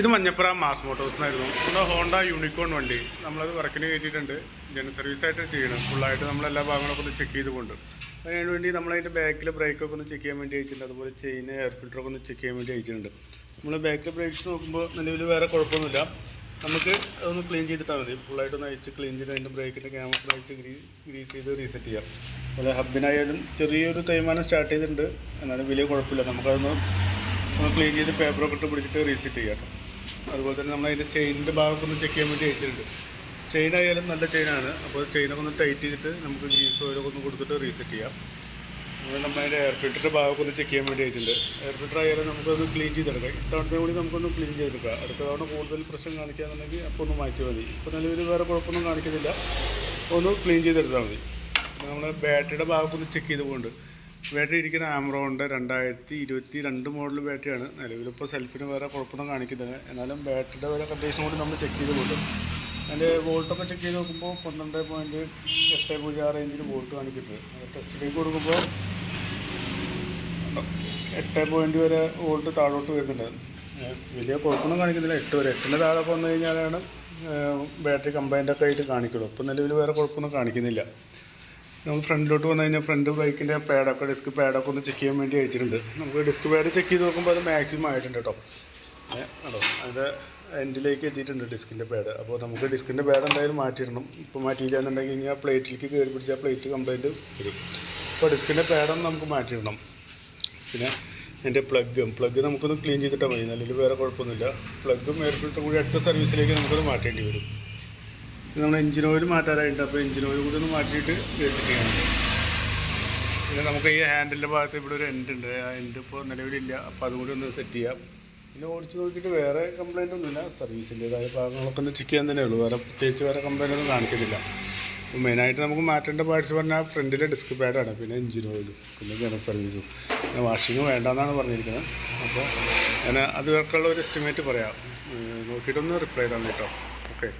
ഇത് Manjappura mass Motors എന്നായിരുന്നു നമ്മുടെ ഹോണ്ട യൂണിക്കോൺ വണ്ടി. നമ്മളത് വർക്കിന് കയറ്റിയിട്ടുണ്ട് ജന സർവീസായിട്ട് ചെയ്യണം. ഫുള്ളായിട്ട് നമ്മളെല്ലാ ഭാഗങ്ങളൊക്കെ ഒന്ന് ചെക്ക് ചെയ്തുകൊണ്ട് അതിന് വേണ്ടി നമ്മളതിന്റെ ബാക്കിൽ ബ്രേക്കൊക്കെ ഒന്ന് ചെക്ക് ചെയ്യാൻ വേണ്ടി അയച്ചിട്ടുണ്ട്. അതുപോലെ ചെയിൻ എയർ ഫിൽറ്ററൊക്കെ ഒന്ന് ചെക്ക് ചെയ്യാൻ വേണ്ടി അയച്ചിട്ടുണ്ട്. നമ്മൾ ബാക്കിൽ ബ്രേക്സ് നോക്കുമ്പോൾ നിലവിൽ വേറെ കുഴപ്പമൊന്നുമില്ല. നമുക്ക് അതൊന്ന് ക്ലീൻ ചെയ്തിട്ടാൽ മതി. ഫുള്ളായിട്ടൊന്ന് അയച്ച് ക്ലീൻ ചെയ്ത് അതിന്റെ ബ്രേക്കിന്റെ ക്യാമറ അയച്ച് ഗ്രീ ഗ്രീസ് ചെയ്ത് റീസെറ്റ് ചെയ്യാം. അതുപോലെ ഹബിനായാലും ചെറിയൊരു തേയ്മാനം സ്റ്റാർട്ട് ചെയ്തിട്ടുണ്ട്. എന്നാലും വലിയ കുഴപ്പമില്ല. നമുക്കതൊന്ന് ഒന്ന് ക്ലീൻ ചെയ്ത് പേപ്പറൊക്കെ ഇട്ട് പിടിച്ചിട്ട് റീസെറ്റ് ചെയ്യാം. അതുപോലെ തന്നെ നമ്മൾ അതിന്റെ ചെയിനിന്റെ ഭാഗമൊക്കെ ഒന്ന് ചെക്ക് ചെയ്യാൻ വേണ്ടി അയച്ചിട്ടുണ്ട്. ചെയിൻ ആയാലും നല്ല ചെയിനാണ് അപ്പോൾ ചെയിനൊക്കെ ഒന്ന് ടൈറ്റ് ചെയ്തിട്ട് നമുക്ക് ഗ്രീസ് ഓയിലൊക്കെ ഒന്ന് കൊടുത്തിട്ട് റീസെറ്റ് ചെയ്യാം. അതുപോലെ നമ്മൾ അതിന്റെ എയർ ഫിൽറ്ററിന്റെ ഭാഗമൊക്കെ ഒന്ന് ചെക്ക് ചെയ്യാൻ വേണ്ടി അയച്ചിട്ടുണ്ട്. എയർ ഫിൽറ്റർ ആയാലും നമുക്കൊന്ന് ക്ലീൻ ചെയ്തെടുക്കാം. ഇത്തവണത്തെ കൂടി നമുക്കൊന്ന് ക്ലീൻ ചെയ്തെടുക്കാം. അടുത്ത തവണ കൂടുതൽ പ്രശ്നം കാണിക്കുകയാണെന്നുണ്ടെങ്കിൽ അപ്പോൾ ഒന്ന് മാറ്റി മതി. ഇപ്പോൾ നിലവിൽ വേറെ കുഴപ്പമൊന്നും കാണിക്കുന്നില്ല. ഒന്ന് ക്ലീൻ ചെയ്തെടുത്താൽ മതി. നമ്മൾ ബാറ്ററിയുടെ ഭാഗമൊന്ന് ചെക്ക് ചെയ്ത് പോകുന്നുണ്ട് ബാറ്ററി ഇരിക്കുന്ന ആമറോണിന്റെ രണ്ടായിരത്തി ഇരുപത്തി രണ്ട് മോഡൽ ബാറ്ററിയാണ് നിലവിലിപ്പോൾ സെൽഫിന് വേറെ കുഴപ്പമൊന്നും കാണിക്കുന്നില്ല. എന്നാലും ബാറ്ററിയുടെ വേറെ കണ്ടീഷൻ കൂടി നമ്മൾ ചെക്ക് ചെയ്ത് കൊടുക്കും. അതിന്റെ വോൾട്ടൊക്കെ ചെക്ക് ചെയ്ത് നോക്കുമ്പോൾ പന്ത്രണ്ട് പോയിന്റ് എട്ട് പൂജ്യം ആറ് ഇഞ്ചിന് വോൾട്ട് കാണിക്കുന്നുണ്ട് ടെസ്റ്റിലേക്ക് കൊടുക്കുമ്പോൾ എട്ട് പോയിന്റ് വരെ വോൾട്ട് താഴോട്ട് വരുന്നുണ്ട്. വലിയ കുഴപ്പമൊന്നും കാണിക്കുന്നില്ല. എട്ട് വരെ. എട്ടിന്റെ താഴെ വന്നു കഴിഞ്ഞാലാണ് ബാറ്ററി കംപ്ലൈന്റ് ഒക്കെ ആയിട്ട് കാണിക്കുള്ളൂ. അപ്പോൾ നിലവിൽ വേറെ കുഴപ്പമൊന്നും കാണിക്കുന്നില്ല. നമ്മൾ ഫ്രണ്ടിലോട്ട് വന്നു കഴിഞ്ഞാൽ ഫ്രണ്ട് ബൈക്കിന്റെ പാഡൊക്കെ ഡിസ്ക് പാഡൊക്കെ ഒന്ന് ചെക്ക് ചെയ്യാൻ വേണ്ടി അയച്ചിട്ടുണ്ട്. നമുക്ക് ഡിസ്ക് പാഡ് ചെക്ക് ചെയ്ത് നോക്കുമ്പോൾ അത് മാക്സിമം ആയിട്ടുണ്ട് കേട്ടോ. കേട്ടോ അതിന്റെ എൻഡിലേക്ക് എത്തിയിട്ടുണ്ട് ഡിസ്കിന്റെ പാഡ്. അപ്പോൾ നമുക്ക് ഡിസ്കിന്റെ പാഡ് എന്തായാലും മാറ്റിയിടണം. ഇപ്പോൾ മാറ്റിയില്ല എന്നുണ്ടെങ്കിൽ ഇനി ആ പ്ലേറ്റിലേക്ക് കയറി പിടിച്ചാൽ പ്ലേറ്റ് കംപ്ലൈന്റ് വരും. അപ്പോൾ ഡിസ്കിന്റെ പാഡൊന്നും നമുക്ക് മാറ്റിയിടണം. പിന്നെ എന്റെ പ്ലഗും പ്ലഗ് നമുക്കൊന്ന് ക്ലീൻ ചെയ്തിട്ടാൽ മതി. നല്ലതിൽ വേറെ കുഴപ്പമൊന്നുമില്ല. പ്ലഗും എയർ കൂടി അടുത്ത സർവീസിലേക്ക് നമുക്കത് മാറ്റേണ്ടി വരും. നമ്മൾ എഞ്ചിൻ ഓയിൽ മാറ്റാനായിട്ട് അപ്പോൾ എഞ്ചിൻ ഓയിൽ കൂടി ഒന്ന് മാറ്റിയിട്ട് വേസ്റ്റ് ചെയ്യണം. പിന്നെ നമുക്ക് ഈ ഹാൻഡിലിന്റെ ഭാഗത്ത് ഇവിടെ ഒരു എൻഡ് ഉണ്ട്. ആ എൻഡ് ഇപ്പോൾ നിലവിലില്ല അപ്പോൾ അതും കൂടി ഒന്ന് സെറ്റ് ചെയ്യാം. പിന്നെ ഓടിച്ച് നോക്കിയിട്ട് വേറെ കംപ്ലൈന്റ് ഒന്നുമില്ല സർവീസിന്റേതായ ഭാഗങ്ങളൊക്കെ ഒന്ന് ചെക്ക് ചെയ്യാൻ തന്നെ ഉള്ളൂ. വേറെ പ്രത്യേകിച്ച് വേറെ കംപ്ലൈന്റ് ഒന്നും കാണിക്കുന്നില്ല. അപ്പോൾ മെയിനായിട്ട് നമുക്ക് മാറ്റേണ്ട പാർട്സ് പറഞ്ഞാൽ ഫ്രണ്ടിലെ ഡിസ്ക് പാഡാണ് പിന്നെ എഞ്ചിൻ ഓയിലും പിന്നെ ജനറൽ സർവീസും പിന്നെ വാഷിങ് വേണ്ടെന്നാണ് പറഞ്ഞിരിക്കുന്നത്. അപ്പോൾ ഞാൻ അതുവർക്കുള്ള ഒരു എസ്റ്റിമേറ്റ് പറയാം. നോക്കിയിട്ടൊന്ന് റിപ്ലൈ തന്നെ കേട്ടോ ഓക്കെ